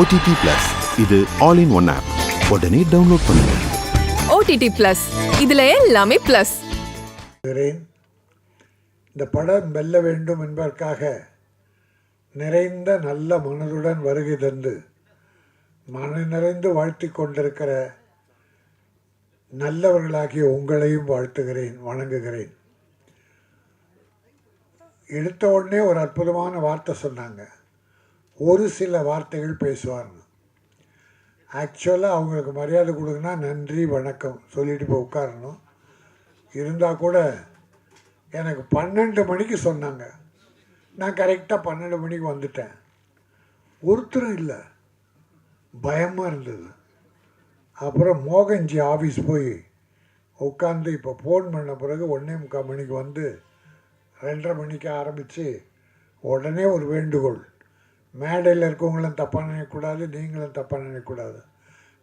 OTT plus இது all in one app உடனே download பண்ணுங்க. ஓடிடி பிளஸ் இதுல எல்லாமே பிளஸ் இந்த படம் வெல்ல வேண்டும் என்பதற்காக நிறைந்த நல்ல மனதுடன் வருகை தந்து மன நிறைந்து வாழ்த்தி கொண்டிருக்கிற நல்லவர்களாகிய உங்களையும் வாழ்த்துகிறேன் வணங்குகிறேன். எடுத்த உடனே ஒரு அற்புதமான வார்த்தை சொன்னாங்க. ஒரு சில வார்த்தைகள் பேசுவார். ஆக்சுவலாக அவங்களுக்கு மரியாதை கொடுங்கன்னா நன்றி வணக்கம் சொல்லிட்டு போய் உட்காரணும். இருந்தால் கூட எனக்கு பன்னெண்டு மணிக்கு சொன்னாங்க. நான் கரெக்டாக பன்னெண்டு மணிக்கு வந்துட்டேன். ஒருத்தரும் இல்லை. பயமாக இருந்தது. அப்புறம் மோகன்ஜி ஆஃபீஸ் போய் உட்காந்து இப்போ ஃபோன் பண்ண பிறகு ஒன்றே முக்கால் மணிக்கு வந்து ரெண்டரை மணிக்கு ஆரம்பித்து உடனே ஒரு வேண்டுகோள். மேடையில் இருக்கவங்களும் தப்பாக நினைக்கக்கூடாது நீங்களும் தப்பாக நினைக்கக்கூடாது.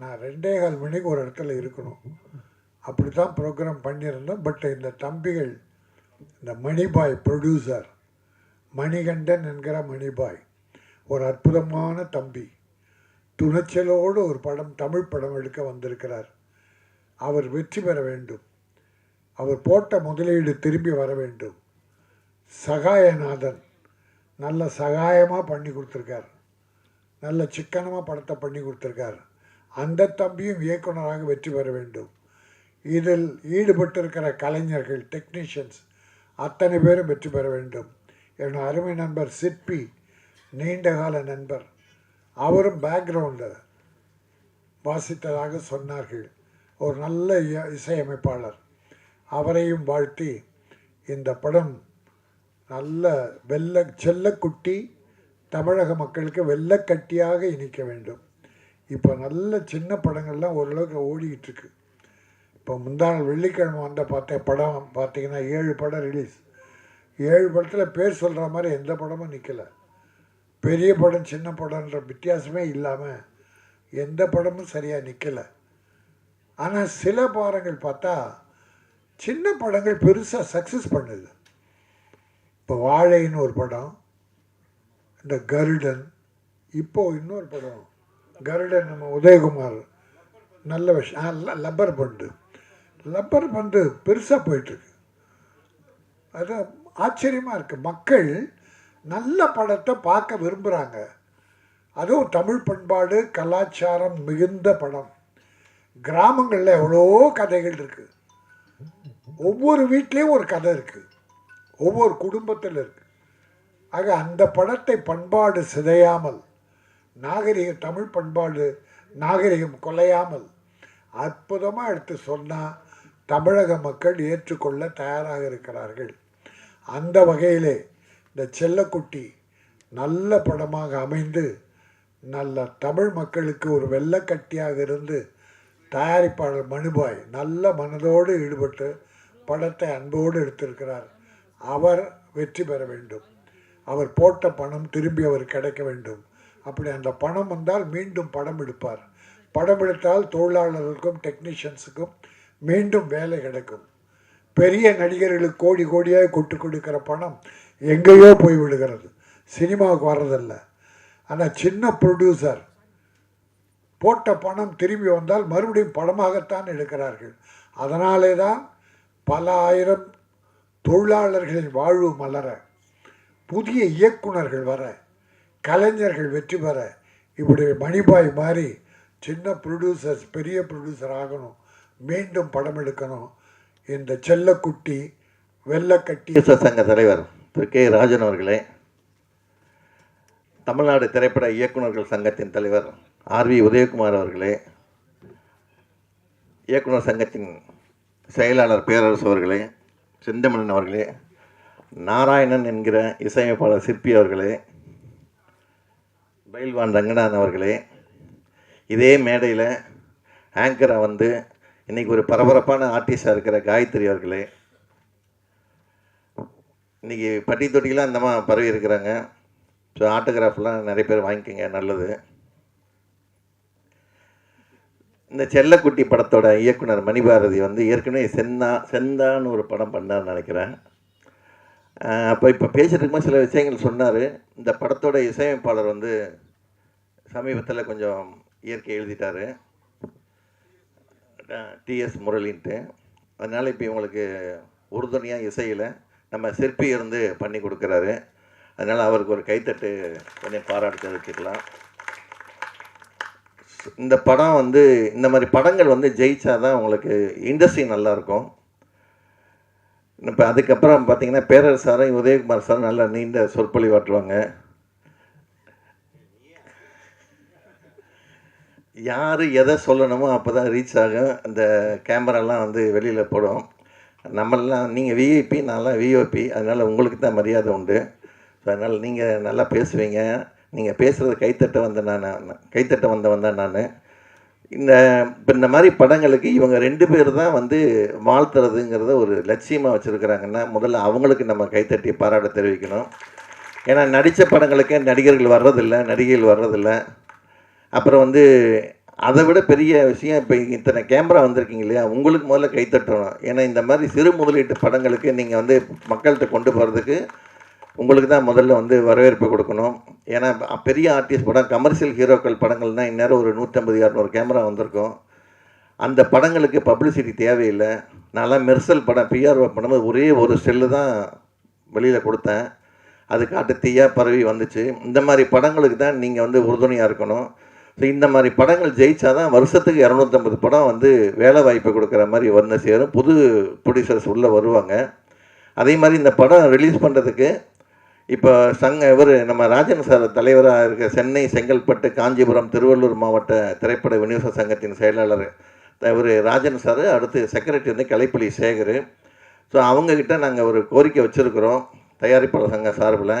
நான் ரெண்டே கால் மணிக்கு ஒரு இடத்துல இருக்கணும். அப்படி தான் ப்ரோக்ராம் பண்ணியிருந்தோம். பட் இந்த தம்பிகள் இந்த மணிபாய் ப்ரொடியூசர் மணிகண்டன் என்கிற மணிபாய் ஒரு அற்புதமான தம்பி துணிச்சலோடு ஒரு படம் தமிழ் படம் எடுக்க வந்திருக்கிறார். அவர் வெற்றி பெற வேண்டும். அவர் போட்ட முதலீடு திரும்பி வர வேண்டும். சகாயநாதன் நல்ல சகாயமாக பண்ணி கொடுத்துருக்கார். நல்ல சிக்கனமாக படத்தை பண்ணி கொடுத்துருக்கார். அந்த தம்பியும் இயக்குனராக வெற்றி பெற வேண்டும். இதில் ஈடுபட்டிருக்கிற கலைஞர்கள் டெக்னீஷியன்ஸ் அத்தனை பேரும் வெற்றி பெற வேண்டும். என் அருமை நண்பர் சிற்பி நீண்டகால நண்பர். அவரும் பேக்ரவுண்டில் வாசித்ததாக சொன்னார்கள். ஒரு நல்ல இய- இசையமைப்பாளர். அவரையும் வாழ்த்தி இந்த படம் நல்ல வெள்ள செல்லக்குட்டி தமிழக மக்களுக்கு வெள்ளக்கட்டியாக இனிக்க வேண்டும். இப்போ நல்ல சின்ன படங்கள்லாம் ஓரளவுக்கு ஓடிக்கிட்டுருக்கு. இப்போ முந்தாள் வெள்ளிக்கிழமை வந்த பார்த்த படம் பார்த்தீங்கன்னா ஏழு படம் ரிலீஸ் ஏழு படத்தில் பேர் சொல்கிற மாதிரி எந்த படமும் நிற்கலை பெரிய படம் சின்ன படம்ன்ற வித்தியாசமே இல்லாமல் எந்த படமும் சரியாக நிற்கலை ஆனால் சில படங்கள் பார்த்தா சின்ன படங்கள் பெருசாக சக்ஸஸ் பண்ணுது இப்போ வாழைன்னு ஒரு படம் இந்த கருடன் இப்போ இன்னொரு படம். கருடன் நம்ம உதயகுமார் நல்ல விஷயம். ஆ, லப்பர் பண்டு. லப்பர் பண்டு பெருசாக போயிட்டுருக்கு. அது ஆச்சரியமாக இருக்குது மக்கள் நல்ல படத்தை பார்க்க விரும்புகிறாங்க அதுவும் தமிழ் பண்பாடு கலாச்சாரம் மிகுந்த படம். கிராமங்களில் எவ்வளோ கதைகள் இருக்குது ஒவ்வொரு வீட்லேயும் ஒரு கதை இருக்குது ஒவ்வொரு குடும்பத்தில் இருக்குது ஆக அந்த படத்தை பண்பாடு சிதையாமல் நாகரிக தமிழ் பண்பாடு நாகரிகம் கொலையாமல் அற்புதமாக எடுத்து சொன்னால் தமிழக மக்கள் ஏற்றுக்கொள்ள தயாராக இருக்கிறார்கள். அந்த வகையிலே இந்த செல்லக்குட்டி நல்ல படமாக அமைந்து நல்ல தமிழ் மக்களுக்கு ஒரு வெள்ளக்கட்டியாக இருந்து தயாரிப்பாளர் மனுபாய் நல்ல மனதோடு ஈடுபட்டு படத்தை அன்போடு எடுத்திருக்கிறார். அவர் வெற்றி பெற வேண்டும். அவர் போட்ட பணம் திரும்பி அவர் கிடைக்க வேண்டும். அப்படி அந்த பணம் வந்தால் மீண்டும் படம் எடுப்பார். படம் எடுத்தால் தொழிலாளர்களுக்கும் டெக்னீஷியன்ஸுக்கும் மீண்டும் வேலை கிடைக்கும். பெரிய நடிகர்களுக்கு கோடி கோடியாக கொட்டு கொடுக்கிற பணம் எங்கேயோ போய் விடுகிறது சினிமாவுக்கு வர்றதில்ல. ஆனால் சின்ன ப்ரொடியூசர் போட்ட பணம் திரும்பி வந்தால் மறுபடியும் படமாகத்தான் எடுக்கிறார்கள். அதனாலே தான் பல ஆயிரம் தொழிலாளர்களின் வாழ்வு மலர புதிய இயக்குனர்கள் வர கலைஞர்கள் வெற்றி பெற இப்படி மணிபாய் மாதிரி சின்ன ப்ரொடியூசர்ஸ் பெரிய ப்ரொடியூசர் ஆகணும். மீண்டும் படம் எடுக்கணும். இந்த செல்லக்குட்டி வெள்ளக்கட்டி. சங்க தலைவர் திரு கே ராஜன் அவர்களே தமிழ்நாடு திரைப்பட இயக்குனர்கள் சங்கத்தின் தலைவர் ஆர்வி உதயகுமார் அவர்களே இயக்குனர் சங்கத்தின் செயலாளர் பேரரசு அவர்களே செந்தமிழன் அவர்களே நாராயணன் என்கிற இசையமைப்பாளர் சிற்பி அவர்களே பைல்வான் ரங்கநாதன் அவர்களே இதே மேடையில் ஆங்கராக வந்து இன்றைக்கி ஒரு பரபரப்பான ஆர்டிஸ்டாக இருக்கிற காயத்ரி அவர்களே இன்றைக்கி பட்டி தொட்டிலாம் அந்தமாக பரவி இருக்கிறாங்க. ஸோ ஆட்டோகிராஃப்லாம் நிறைய பேர் வாங்கிக்கோங்க நல்லது. இந்த செல்லக்குட்டி படத்தோட இயக்குனர் மணிபாரதி வந்து ஏற்கனவே செந்தா செந்தான்னு ஒரு படம் பண்ணார்னு நினைக்கிறேன். அப்போ இப்போ பேசிட்டு சில விஷயங்கள் சொன்னார். இந்த படத்தோட இசையமைப்பாளர் வந்து சமீபத்தில் கொஞ்சம் இயற்கை எழுதிட்டார். டிஎஸ் முரளின்ட்டு. அதனால் இப்போ இவங்களுக்கு உறுதுணையாக இசையில் நம்ம சிற்பி இருந்து பண்ணி கொடுக்குறாரு. அதனால் அவருக்கு ஒரு கைத்தட்டு கொஞ்சம் பாராட்டு தெரிவிச்சுக்கலாம் இந்த படம் வந்து இந்த மாதிரி படங்கள் வந்து ஜெயிச்சா தான் உங்களுக்கு இண்டஸ்ட்ரி நல்லாயிருக்கும். இப்போ அதுக்கப்புறம் பார்த்தீங்கன்னா பேரரசு சாரும் உதயகுமார் சாரும் நல்லா நீண்ட சொற்பொழிவாற்றுவாங்க யார் எதை சொல்லணுமோ அப்போ தான் ரீச் ஆகும். அந்த கேமராலாம் வந்து வெளியில் போடும். நம்மளாம் நீங்கள் விஐபி நான்லாம் விஓபி அதனால் உங்களுக்கு தான் மரியாதை உண்டு. ஸோ அதனால் நீங்கள் நல்லா பேசுவீங்க. நீங்கள் பேசுகிறது கைத்தட்ட வந்த நான்? கைத்தட்ட வந்தவன் தான் நான். இந்த இப்போ இந்த மாதிரி படங்களுக்கு இவங்க ரெண்டு பேர் தான் வந்து வாழ்த்துறதுங்கிறத ஒரு லட்சியமாக வச்சுருக்கிறாங்கன்னா முதல்ல அவங்களுக்கு நம்ம கைத்தட்டி பாராட்ட தெரிவிக்கணும். ஏன்னா நடித்த படங்களுக்கே நடிகர்கள் வர்றதில்லை நடிகைகள் வர்றதில்லை. அப்புறம் வந்து அதை விட பெரிய விஷயம் இப்போ இத்தனை கேமரா வந்திருக்கீங்க இல்லையா? உங்களுக்கு முதல்ல கைத்தட்டணும். ஏன்னா இந்த மாதிரி சிறு முதலீட்டு படங்களுக்கு நீங்கள் வந்து மக்கள்கிட்ட கொண்டு போகிறதுக்கு உங்களுக்கு தான் முதல்ல வந்து வரவேற்பு கொடுக்கணும். ஏன்னா பெரிய ஆர்டிஸ்ட் படம் கமர்ஷியல் ஹீரோக்கள் படங்கள்னால் இந்நேரம் ஒரு நூற்றம்பது இரநூறு கேமரா வந்திருக்கும். அந்த படங்களுக்கு பப்ளிசிட்டி தேவையில்லை. நான்லாம் மெர்சல் படம் பிஆர்ஓ படம் ஒரே ஒரு செல்லு தான் வெளியில் கொடுத்தேன். அது காட்டு தீயாக பரவி வந்துச்சு. இந்த மாதிரி படங்களுக்கு தான் நீங்கள் வந்து உறுதுணையாக இருக்கணும். ஸோ இந்த மாதிரி படங்கள் ஜெயிச்சா தான் வருஷத்துக்கு இரநூத்தம்பது படம் வந்து வேலை வாய்ப்பு கொடுக்குற மாதிரி வந்து சேரும். புது ப்ரொடியூசர்ஸ் உள்ளே வருவாங்க. அதே மாதிரி இந்த படம் ரிலீஸ் பண்ணுறதுக்கு இப்போ சங்க இவர் நம்ம ராஜன் சார் தலைவராக இருக்க சென்னை செங்கல்பட்டு காஞ்சிபுரம் திருவள்ளூர் மாவட்ட திரைப்பட விநியோக சங்கத்தின் செயலாளர் இவர் ராஜன் சார் அடுத்து செக்ரட்டரி வந்து கலைப்புலி சேகர். ஸோ அவங்கக்கிட்ட நாங்கள் ஒரு கோரிக்கை வச்சுருக்குறோம் தயாரிப்பாளர் சங்க சார்பில்.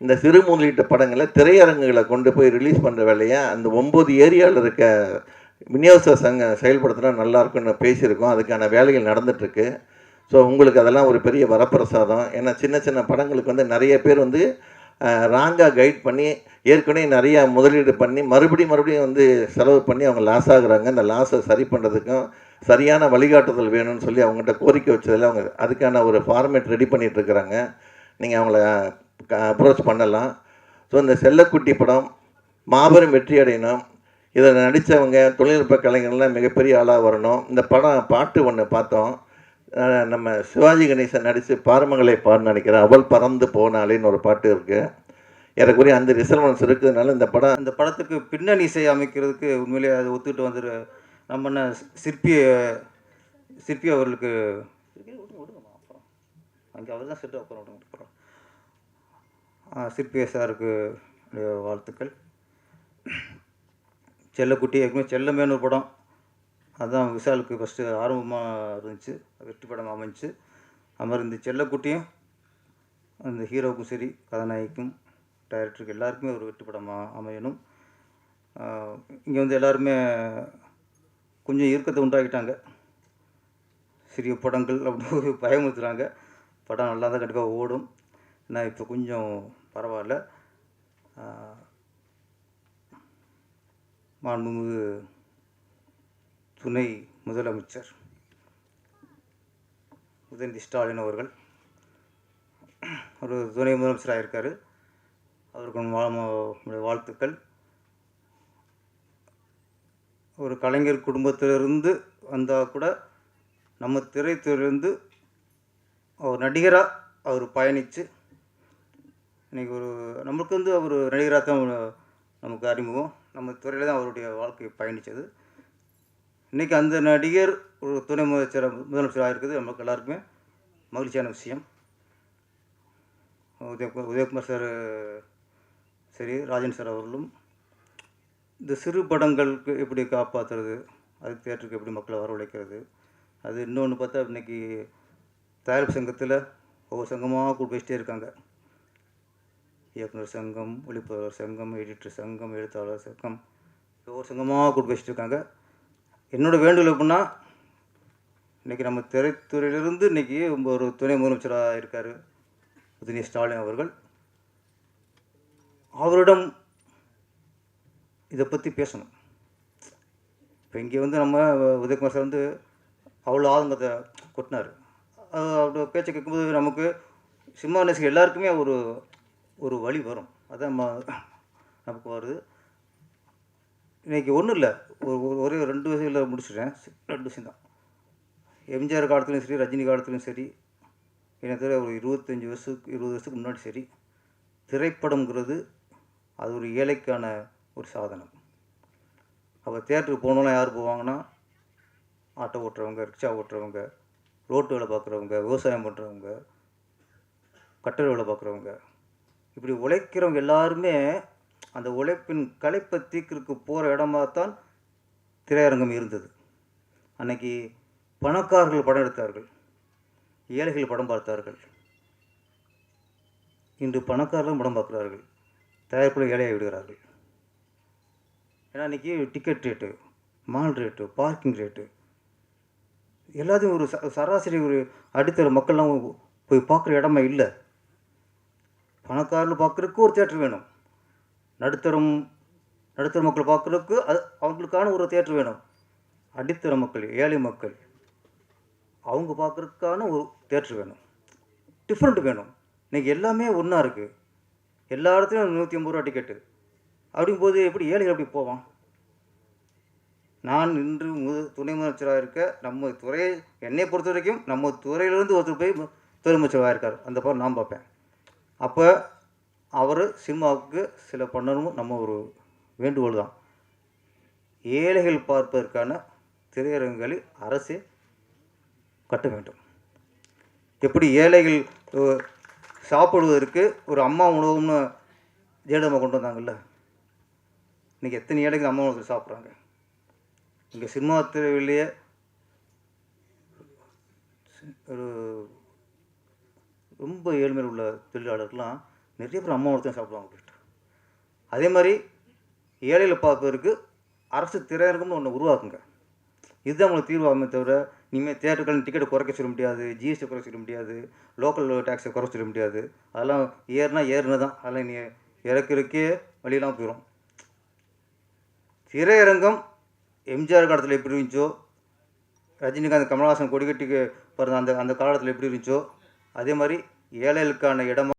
இந்த சிறு முதலீட்டு படங்களை திரையரங்குகளை கொண்டு போய் ரிலீஸ் பண்ணுற வேலையை அந்த ஒம்பது ஏரியாவில் இருக்க விநியோக சங்கம் செயல்படுத்தினா நல்லா இருக்கும்னு பேசியிருக்கோம். அதுக்கான வேலைகள் நடந்துட்டுருக்கு. ஸோ உங்களுக்கு அதெல்லாம் ஒரு பெரிய வரப்பிரசாதம். ஏன்னா சின்ன சின்ன படங்களுக்கு வந்து நிறைய பேர் வந்து ராங்காக கைட் பண்ணி ஏற்கனவே நிறையா முதலீடு பண்ணி மறுபடியும் மறுபடியும் வந்து செலவு பண்ணி அவங்க லாஸ் ஆகுறாங்க. அந்த லாஸை சரி பண்ணுறதுக்கும் சரியான வழிகாட்டுதல் வேணும்னு சொல்லி அவங்ககிட்ட கோரிக்கை வச்சதில் அவங்க அதுக்கான ஒரு ஃபார்மேட் ரெடி பண்ணிகிட்டு இருக்கிறாங்க. நீங்கள் அவங்கள அப்ரோச் பண்ணலாம். ஸோ இந்த செல்லக்குட்டி படம் மாபெரும் வெற்றி அடையணும். இதில் நடித்தவங்க தொழில்நுட்ப கலைஞர்கள்லாம் மிகப்பெரிய ஆளாக வரணும். இந்த படம் பாட்டு ஒன்று பார்த்தோம். நம்ம சிவாஜி கணேசன் நடித்து பாரமங்களை பாருன்னு நினைக்கிறேன். அவள் பறந்து போனாலேன்னு ஒரு பாட்டு இருக்குது ஏறக்குறைய அந்த ரிசல்வன்ஸ் இருக்கிறதுனால இந்த படம் அந்த படத்துக்கு பின்னணி இசை அமைக்கிறதுக்கு உண்மையிலேயே அதை ஒத்துக்கிட்டு வந்துரு. நம்ம என்ன சிற்பி சிற்பி அவர்களுக்கு அங்கே அவர் தான் செட்டு அப்புறம் விடுங்க சிற்பி சாருக்கு வாழ்த்துக்கள். செல்லக்குட்டி ஏற்கனவே செல்லமேனு ஒரு படம் அதுதான் விஷாலுக்கு ஃபஸ்ட்டு ஆரம்பமாக இருந்துச்சு. வெற்றி படம் அமைஞ்சு அது செல்லக்குட்டியும் அந்த ஹீரோவுக்கும் சரி கதாநாயகிக்கும் டைரக்டருக்கு எல்லாருக்குமே ஒரு வெற்றி படமாக அமையணும். இங்கே வந்து எல்லாருமே கொஞ்சம் இறுக்கத்தை உண்டாக்கிட்டாங்க. சிறிய படங்கள் அப்படின்னு பயமுறுத்துகிறாங்க படம் நல்லா தான் கண்டிப்பாக ஓடும். ஏன்னா இப்போ கொஞ்சம் பரவாயில்ல. மாண்புமிகு துணை முதலமைச்சர் உதயநிதி ஸ்டாலின் அவர்கள். ஒரு துணை முதலமைச்சராக இருக்கார். அவருக்கு வாழ்த்துக்கள். ஒரு கலைஞர் குடும்பத்திலிருந்து வந்தால் கூட நம்ம திரைத்துறையிலிருந்து அவர் நடிகராக அவர் பயணித்து இன்றைக்கி ஒரு நம்மளுக்கு வந்து அவர் நடிகராக தான் நமக்கு அறிமுகம். நம்ம துறையில் தான் அவருடைய வாழ்க்கை பயணித்தது இன்றைக்கி அந்த நடிகர் ஒரு துணை முதலமைச்சர் முதலமைச்சராக இருக்குது நமக்கு எல்லாருக்குமே மகிழ்ச்சியான விஷயம். உதயகுமார் உதயகுமார் சார் சரி ராஜன் சார் அவர்களும் இந்த சிறு படங்களுக்கு எப்படி காப்பாற்றுறது அது தேட்டருக்கு எப்படி மக்களை வரவழைக்கிறது அது இன்னொன்று பார்த்தா இன்றைக்கி தயாரிப்பு சங்கத்தில் ஒவ்வொரு சங்கமாக கூப்பிட்டு வச்சிட்டே இருக்காங்க. இயக்குனர் சங்கம் ஒளிப்பதிவாளர் சங்கம் எடிட்டர் சங்கம் எழுத்தாளர் சங்கம் ஒவ்வொரு சங்கமாக கூட்டு பேசிட்டு இருக்காங்க. என்னோட வேண்டுகோள் எப்படின்னா இன்றைக்கி நம்ம திரைத்துறையிலிருந்து இன்றைக்கி ஒரு துணை முதலமைச்சராக இருக்கார் உதயநிதி ஸ்டாலின் அவர்கள். அவரிடம் இதை பற்றி பேசணும். இப்போ இங்கே வந்து நம்ம உதயகுமார் சார் வந்து அவ்வளோ ஆதங்கத்தை கொட்டினார். அது அவரோட பேச்சை கேட்கும்போது நமக்கு சிம்மா நேசிக்க எல்லாருக்குமே ஒரு ஒரு வழி வரும். அதான் நம்ம நமக்கு வருது. இன்றைக்கி ஒன்றும் இல்லை. ஒரு ஒரே ஒரு ரெண்டு விஷயத்தில் முடிச்சிடுறேன் ரெண்டு விஷயம் தான். எம்ஜிஆர் காலத்துலையும் சரி ரஜினி காலத்துலையும் சரி எனக்கு தெரிஞ்ச ஒரு இருபத்தஞ்சி வருஷத்துக்கு இருபது வருஷத்துக்கு முன்னாடி சரி திரைப்படம்ங்கிறது அது ஒரு ஏழைக்கான ஒரு சாதனம். அப்போ தேட்டருக்கு போனோம்னா யார் போவாங்கன்னா ஆட்டோ ஓட்டுறவங்க ரிக்ஷா ஓட்டுறவங்க ரோட்டு வேலை பார்க்குறவங்க விவசாயம் பண்ணுறவங்க கட்டட வேலை பார்க்குறவங்க. இப்படி உழைக்கிறவங்க எல்லாருமே அந்த உழைப்பின் களைப்பை தீக்கிறதுக்கு போகிற இடமா தான் திரையரங்கம் இருந்தது. அன்னைக்கு பணக்காரர்கள் படம் எடுத்தார்கள். ஏழைகள் படம் பார்த்தார்கள். இன்று பணக்காரர்களும் படம் பார்க்கிறார்கள். தயாரிப்பில் ஏழையை விடுகிறார்கள். ஏன்னா இன்றைக்கி ticket rate mall rate parking rate எல்லாத்தையும் ஒரு ச- சராசரி ஒரு அடித்தர மக்கள்லாம் போய் பார்க்குற இடமே இல்லை. பணக்காரர்கள் பார்க்குறதுக்கு ஒரு தேட்டர் வேணும். நடுத்தரம் நடுத்தர மக்கள் பார்க்குறதுக்கு அது அவங்களுக்கான ஒரு தேட்டர் வேணும். அடித்தர மக்கள் ஏழை மக்கள். அவங்க பார்க்குறதுக்கான ஒரு தேட்டர் வேணும். டிஃப்ரெண்ட் வேணும். இன்றைக்கி எல்லாமே ஒன்றா இருக்குது எல்லா இடத்துலையும் நூற்றி ஐம்பது ரூபா டிக்கெட்டு அப்படிங்கும்போது எப்படி ஏழைகள் எப்படி போவான்? நான் இன்று முது துணை முதலமைச்சராக இருக்க நம்ம துறையை என்னை பொறுத்த வரைக்கும் நம்ம துறையிலேருந்து ஒருத்தர் போய் மு- துணை இருக்கார். அந்த படம் நான் பார்ப்பேன். அப்போ அவர் சினிமாவுக்கு சில பண்ணணும் நம்ம ஒரு வேண்டுகோள் தான். ஏழைகள் பார்ப்பதற்கான திரையரங்குகளை அரசே கட்ட வேண்டும். எப்படி ஏழைகள் சாப்பிடுவதற்கு ஒரு அம்மா உணவுன்னு ஜெயலலிதா கொண்டு வந்தாங்கல்ல? இன்றைக்கி எத்தனை ஏழைகள் அம்மா உணவு சாப்பிட்றாங்க? இங்கே சினிமா துறையிலேயே ஒரு ரொம்ப ஏழ்மையில் உள்ள தொழிலாளர்கள்லாம் நிறைய பேர் அம்மா உணவு தான் சாப்பிடுவாங்க போயிட்டு அதே மாதிரி ஏழையில் பார்ப்பதற்கு அரசு திரையரங்கம்னு ஒன்று உருவாக்குங்க. இதுதான் உங்களுக்கு தீர்வாகுமே தவிர இனிமேல் தேட்டர்கள் டிக்கெட்டை குறைக்க சொல்ல முடியாது ஜிஎஸ்டி குறைக்க சொல்ல முடியாது லோக்கல் டேக்ஸை குறைக்க சொல்ல முடியாது. அதெல்லாம் ஏறுனா ஏறுனு தான் அதெல்லாம் நீ இறக்கிறக்கே வழியெல்லாம் போயிடும் திரையரங்கம் எம்ஜிஆர் காலத்தில் எப்படி இருந்துச்சோ ரஜினிகாந்த் கமல்ஹாசன் கொடிக்கட்டிக்கு பிறந்த அந்த அந்த காலத்தில் எப்படி இருந்துச்சோ அதே மாதிரி ஏழைகளுக்கான இடமா